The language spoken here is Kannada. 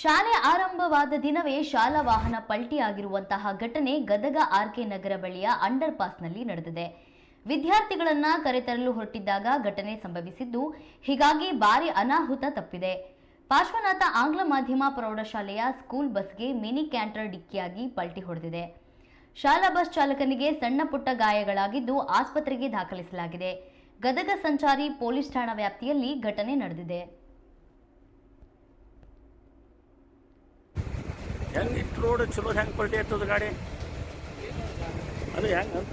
ಶಾಲೆ ಆರಂಭವಾದ ದಿನವೇ ಶಾಲಾ ವಾಹನ ಪಲ್ಟಿಯಾಗಿರುವಂತಹ ಘಟನೆ ಗದಗ ಆರ್ಕೆ ನಗರ ಬಳಿಯ ಅಂಡರ್ ಪಾಸ್ನಲ್ಲಿ ನಡೆದಿದೆ. ವಿದ್ಯಾರ್ಥಿಗಳನ್ನ ಕರೆತರಲು ಹೊರಟಿದ್ದಾಗ ಘಟನೆ ಸಂಭವಿಸಿದ್ದು, ಹೀಗಾಗಿ ಭಾರಿ ಅನಾಹುತ ತಪ್ಪಿದೆ. ಪಾರ್ಶ್ವನಾಥ ಆಂಗ್ಲ ಮಾಧ್ಯಮ ಪ್ರೌಢಶಾಲೆಯ ಸ್ಕೂಲ್ ಬಸ್ಗೆ ಮಿನಿ ಕ್ಯಾಂಟರ್ ಡಿಕ್ಕಿಯಾಗಿ ಪಲ್ಟಿ ಹೊಡೆದಿದೆ. ಶಾಲಾ ಬಸ್ ಚಾಲಕನಿಗೆ ಸಣ್ಣ ಪುಟ್ಟ ಗಾಯಗಳಾಗಿದ್ದು ಆಸ್ಪತ್ರೆಗೆ ದಾಖಲಿಸಲಾಗಿದೆ. ಗದಗ ಸಂಚಾರಿ ಪೊಲೀಸ್ ಠಾಣಾ ವ್ಯಾಪ್ತಿಯಲ್ಲಿ ಘಟನೆ ನಡೆದಿದೆ. ಹೆಂಗೆ ಇಟ್ಟು ರೋಡ್ ಚಲೋ ಹೆಂಗೆ ಪಲ್ಟಿ ಆಯ್ತದ ಗಾಡಿ? ಅದು ಹೆಂಗೆ ಅಂತ.